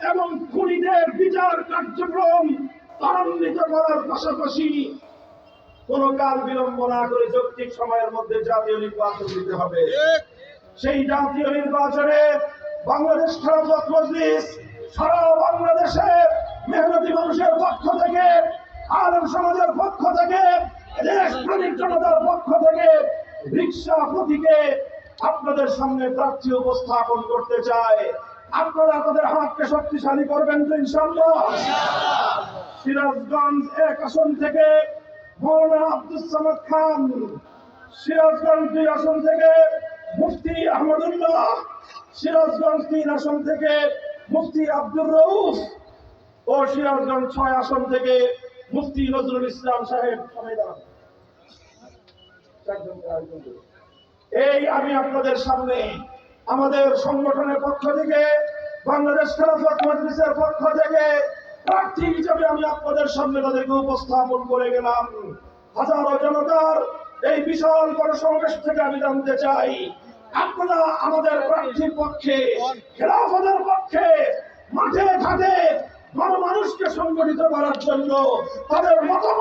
এবং খুনিদের বিচার কার্যক্রম ত্বরান্বিত করার পাশাপাশি কোন কাল বিলম্ব না করে যৌক্তিক সময়ের মধ্যে জাতীয় নির্বাচন দিতে হবে। সেই জাতীয় নির্বাচনে বাংলাদেশ খেলাফত মজলিস সারা বাংলাদেশে মেহনতি মানুষের পক্ষ থেকে, আলম সমাজের পক্ষ থেকে প্রেমিক জনতার পক্ষ থেকে রিক্সা প্রতীকে আপনাদের সামনে প্রার্থী উপস্থাপন করতে চায় আপনারা তাদের হাতকে শক্তিশালী করবেন তো ইনশাল্লাহ সিরাজগঞ্জ এক আসন থেকে মৌলানা আব্দুল সামাদ খান। সিরাজগঞ্জ দুই আসন থেকে মুফতি আহমদুল্লাহ। সিরাজগঞ্জ তিন আসন থেকে মুফতি আব্দুর রউফ। ও সিরাজগঞ্জ ছয় আসন থেকে মুফতি নজরুল ইসলাম সাহেব। এই আমি আপনাদের সামনে আমাদের সংগঠনের পক্ষ থেকে, বাংলাদেশ খেলাফত মজলিসের পক্ষ থেকে প্রার্থী হিসেবে আমি আপনাদের সামনে তাদেরকে উপস্থাপন করে গেলাম। হাজারো জনতার এই বিশাল বড় সমাবেশ থেকে আমি জানতে চাই, আপনারা আমাদের প্রার্থীর পক্ষে, খেলাফতের পক্ষে, মাঠে ঘাটে মানুষকে সংগঠিত করার জন্য তাদের মত